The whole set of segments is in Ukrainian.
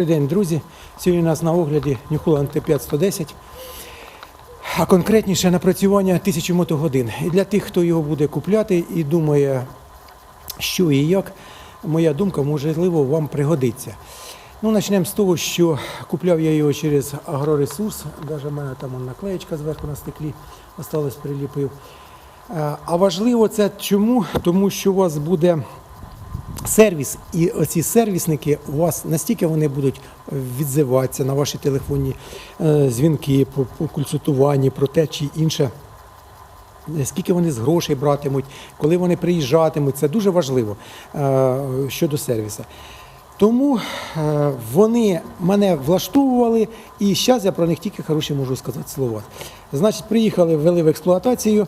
Добрий день, друзі. Сьогодні у нас на огляді Holland T510, а конкретніше напрацювання 1000 мотогодин. І для тих, хто його буде купляти і думає, що і як, моя думка, можливо, вам пригодиться. Ну, почнемо з того, що купляв я його через агроресурс. Навіть в мене там наклеєчка зверху на стеклі осталась, приліпив. Е, А важливо це чому? Тому що у вас буде сервіс, і оці сервісники у вас настільки вони будуть відзиватися на ваші телефонні е, дзвінки, по, консультуванні, про те чи інше. е, Скільки вони з грошей братимуть, коли вони приїжджатимуть, це дуже важливо е, щодо сервісу. Тому вони мене влаштовували, і зараз я про них тільки хороші можу сказати слова. Значить, приїхали, ввели в експлуатацію.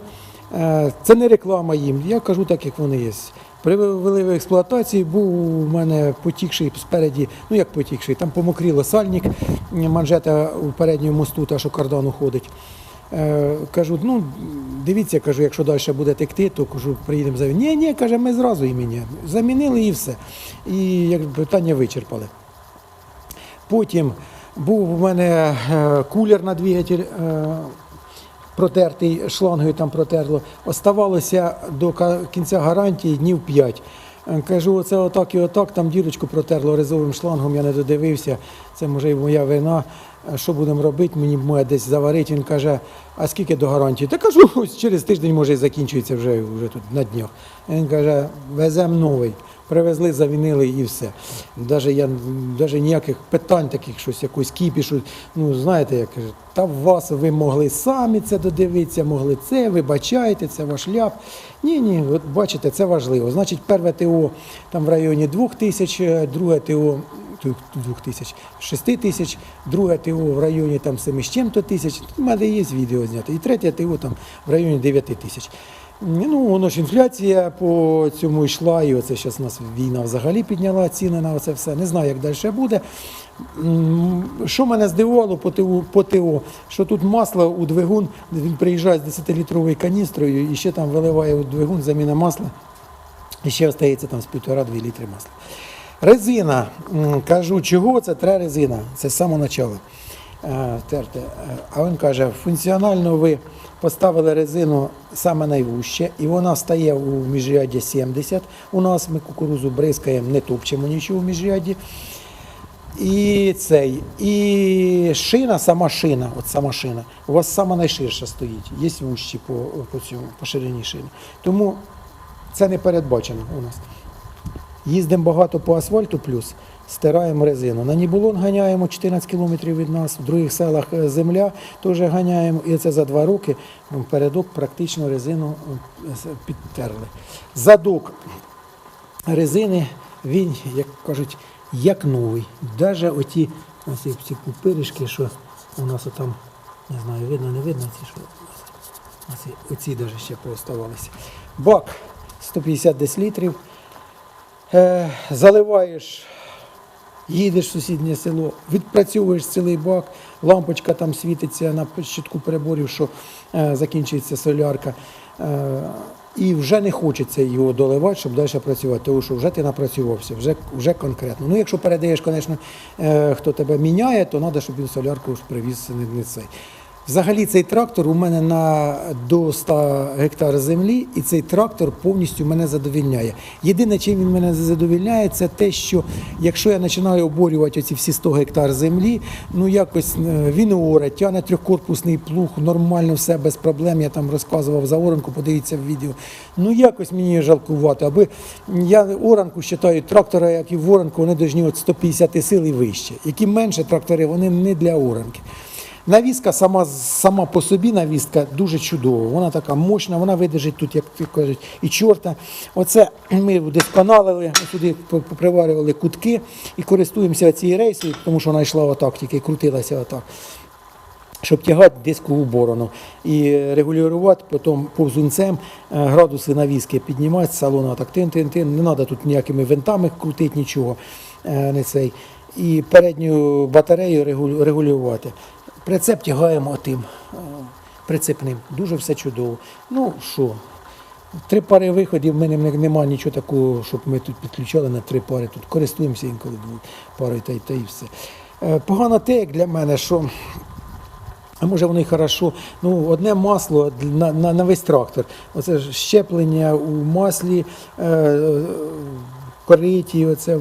Це не реклама їм, я кажу так, як вони є. Привели в експлуатацію, був у мене потікший спереді, ну як потікший, там помокріло сальник, манжета у передньому мосту, та що кардану ходить. Е, кажу, ну дивіться, кажу, якщо далі буде текти, то кажу, приїдемо за Ні, ні, каже, ми зразу імені. Замінили і все. І як питання вичерпали. Потім був у мене е, кулер на двигатель. е, Протертий шлангою там протерло. Оставалося до кінця гарантії днів 5. Кажу, оце отак і отак, там дірочку протерло резовим шлангом, я не додивився. Це може і моя вина. Е, Що будемо робити? Мені моє десь заварити. Він каже, а скільки до гарантії? Та кажу, ось через тиждень може і закінчується вже, вже тут на днях. Він каже, веземо новий. Привезли, завінили і все. Даже я даже ніяких питань таких, щось якусь кіпішу. Ну знаєте, як та вас ви могли самі це додивитися, могли це, вибачайте, це ваш ляп. Ні, ні, от бачите, це важливо. Значить, перше ТО там в районі 2 тисяч, друге ТО. 2 тисяч, 6 тисяч, друге ТО в районі там 7 з чим-то тисяч. У мене є відео знято. І третє ТО там в районі 9 тисяч. Ну, воно ж інфляція по цьому йшла, і оце зараз у нас війна взагалі підняла ціни на це все. Не знаю, як далі буде. Що мене здивувало по ТО, по ТО, що тут масло у двигун, він приїжджає з 10-літровою каністрою і ще там виливає у двигун заміна масла. І ще остається там з півтора-дві літри масла. Резина. Кажу, чого це треба резина? Це з самого початку. Е. Е, А він каже, функціонально ви поставили резину саме найвуще, і вона стає у міжряді 70. У нас ми кукурузу бризкаємо, не топчемо нічого в міжряді. І цей, і шина, сама шина, от сама шина, у вас сама найширша стоїть, є вущі по, по, цьому, по ширині шини. Тому це не передбачено у нас. Їздимо багато по асфальту плюс, стираємо резину. На Нібулон ганяємо 14 кілометрів від нас, в других селах е, земля теж ганяємо. І це за два роки передок практично резину е, підтерли. Задок резини, він, як кажуть, як новий. Навіть оті ось ці пупиришки, що у нас там, не знаю, видно, не видно, ці що. Оці, оці навіть ще пооставалися. Бак 150 десь літрів. Е, заливаєш, їдеш в сусіднє село, відпрацьовуєш цілий бак, лампочка там світиться на щитку переборів, що е, закінчується солярка. Е, і вже не хочеться його доливати, щоб далі працювати, тому що вже ти напрацювався, вже, вже конкретно. Ну, якщо передаєш, звісно, хто тебе міняє, то треба, щоб він солярку привіз не, не цей. Взагалі цей трактор у мене на до 100 гектар землі, і цей трактор повністю мене задовільняє. Єдине, чим він мене задовільняє, це те, що якщо я починаю оборювати оці всі 100 гектар землі, ну якось е, він оре, тягне трьохкорпусний плуг, нормально все без проблем. Я там розказував за оранку, подивіться в відео. Ну якось мені жалкувати, аби я оранку вважаю, трактора, як і в оранку, вони повинні от 150 сил і вище. Які менше трактори, вони не для оранки. Навіска сама, сама по собі навіска дуже чудова. Вона така мощна, вона видержить тут, як кажуть, і чорта. Оце ми вдосконалили, сюди поприварювали кутки і користуємося цією рейсою, тому що вона йшла отак, тільки крутилася отак. Щоб тягати дискову борону і регулювати потім повзунцем е, градуси навіски піднімати з так тин-тин-тин. Не треба тут ніякими винтами крутити нічого. е, Не цей. І передню батарею регулювати. Прицеп тягаємо тим прицепним. Дуже все чудово. Ну що, Три пари виходів, в мене не- немає нічого такого, щоб ми тут підключали на три пари. Тут користуємося інколи парою та та й все. Е, Погано те, як для мене, що а може воно і хорошо. Ну, одне масло на, на, на весь трактор. Оце щеплення у маслі, е, кориті, оце,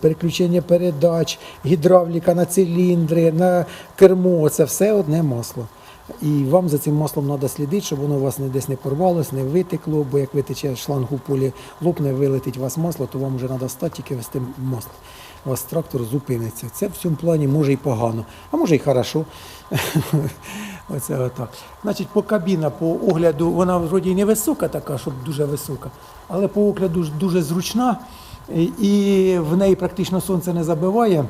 переключення передач, гідравліка на циліндри, на кермо. Це все одне масло. І вам за цим маслом треба слідити, щоб воно у вас не десь не порвалось, не витекло, бо як витече шланг у полі лопне, вилетить у вас масло, то вам вже треба стати тільки вести масло. У вас трактор зупиниться. Це в цьому плані може і погано, а може і хорошо. Оце отак. Значить, по кабіна, по огляду, вона вроді не висока така, щоб дуже висока, але по огляду дуже зручна, і- в неї практично сонце не забиває.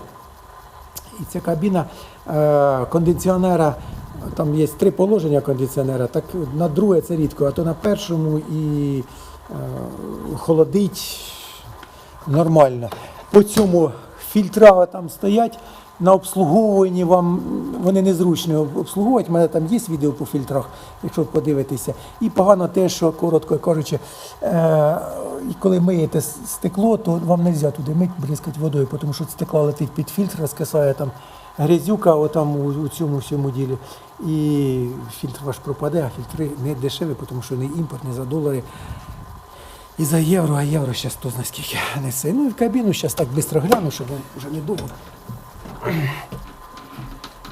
І ця кабіна е, кондиціонера, там є три положення кондиціонера, так на друге це рідко, а то на першому і е, холодить нормально. По цьому фільтра там стоять. На обслуговуванні вам вони незручні обслуговувати. У мене там є відео по фільтрах, якщо подивитися. І погано те, що коротко кажучи, е, коли миєте стекло, то вам не можна туди мити, бризкати водою, тому що стекло летить під фільтр, розкисає там грязюка отам у, у цьому всьому ділі. І фільтр ваш пропаде, а фільтри не дешеві, тому що не імпорт, не за долари. І за євро, а євро зараз хто знає скільки несе. Ну і в кабіну зараз так швидко гляну, щоб вже не довго.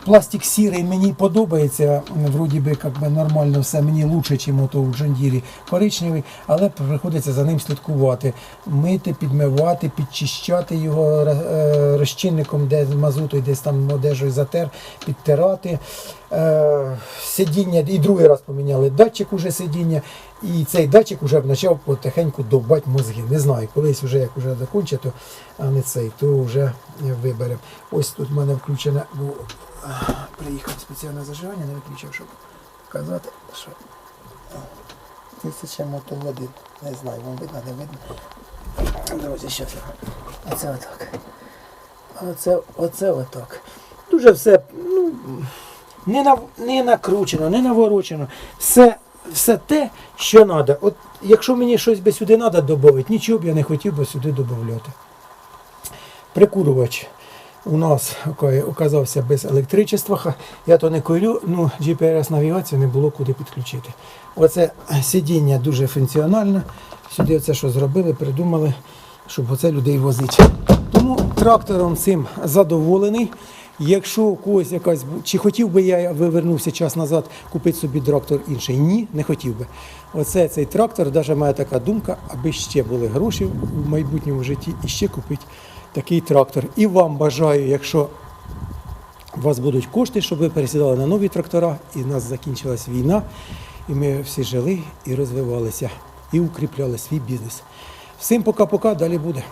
Пластик сірий мені подобається, вроді би як би нормально все, мені лучше, ніж у Джандірі коричневий, але приходиться за ним слідкувати. Мити, підмивати, підчищати його е, розчинником, де мазутою, десь там одежою затер, підтирати. Е, Сидіння, і другий раз поміняли датчик уже сидіння, і цей датчик вже почав потихеньку довбати мозги. Не знаю, колись вже як вже закінчить, то, а не цей, то вже виберемо. Ось тут в мене включене, бо приїхав спеціальне зажигання, не виключив, щоб показати, що тисяча мотогодин. Не знаю, вам видно, не видно. Друзі, зараз. Оце отак. Оце, оце отак. Дуже все, ну, не, на, не накручено, не наворочено. Все, все те, що треба. От якщо мені щось би сюди треба додати, нічого б я не хотів би сюди додати. Прикурювач у нас оказався без електричества. Я то не курю, ну GPS навігацію не було куди підключити. Оце сидіння дуже функціональне. Сюди оце що зробили, придумали, щоб оце людей возити. Тому трактором цим задоволений. Якщо у когось якась чи хотів би я вивернувся час назад купити собі трактор інший? Ні, не хотів би. Оце цей трактор, навіть моя така думка, аби ще були гроші в майбутньому житті і ще купити такий трактор. І вам бажаю, якщо у вас будуть кошти, щоб ви пересідали на нові трактора, і в нас закінчилась війна, і ми всі жили і розвивалися, і укріпляли свій бізнес. Всім пока-пока, далі буде.